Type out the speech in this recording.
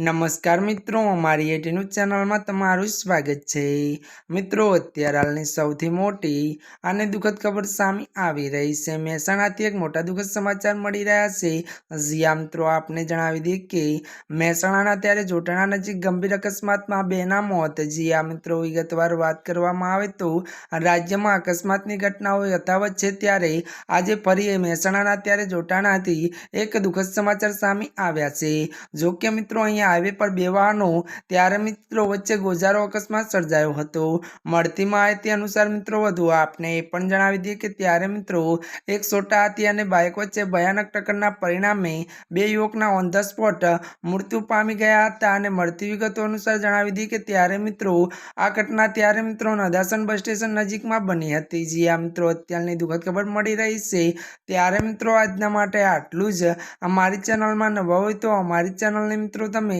નમસ્કાર મિત્રો, અમારી એટી ન્યૂઝ ચેનલમાં તમારું સ્વાગત છે. મિત્રો, અત્યારે હાલની સૌથી મોટી અને દુઃખદ ખબર સામે આવી રહી છે. મહેસાણાથી એક મોટા દુઃખદ સમાચાર મળી રહ્યા છે. જ્યાં મિત્રો, આપને જણાવી દઈએ કે મહેસાણાના ત્યારે જોટાણા નજીક ગંભીર અકસ્માતમાં બેના મોત. જ્યાં મિત્રો, વિગતવાર વાત કરવામાં આવે તો રાજ્યમાં અકસ્માતની ઘટનાઓ યથાવત છે ત્યારે આજે ફરી મહેસાણાના ત્યારે જોટાણાથી એક દુઃખદ સમાચાર સામે આવ્યા છે. જોકે મિત્રો, અહીંયા હાઈવે પર બે વાહનો ત્યારે મિત્રો વચ્ચે ગોજારો અકસ્માત સર્જાયો હતો. મળતી માહિતી અનુસાર મિત્રો વધુ આપને એ પણ જણાવી દઈએ કે ત્યારે મિત્રો એક સોટા હતી અને બાઇક વચ્ચે ભયાનક ટક્કરના પરિણામે બે યુવકના ઓન ધ સ્પોટ મૃત્યુ પામી ગયા હતા અને મળતી વિગતો અનુસાર જણાવી દઈએ કે ત્યારે મિત્રો આ ઘટના ત્યારે મિત્રો નદાસન બસ સ્ટેશન નજીકમાં બની હતી. જ્યાં મિત્રો, અત્યારની દુઃખદ ખબર મળી રહી છે. ત્યારે મિત્રો આજના માટે આટલું જ. અમારી ચેનલમાં નવા હોય તો અમારી ચેનલને મિત્રો તમે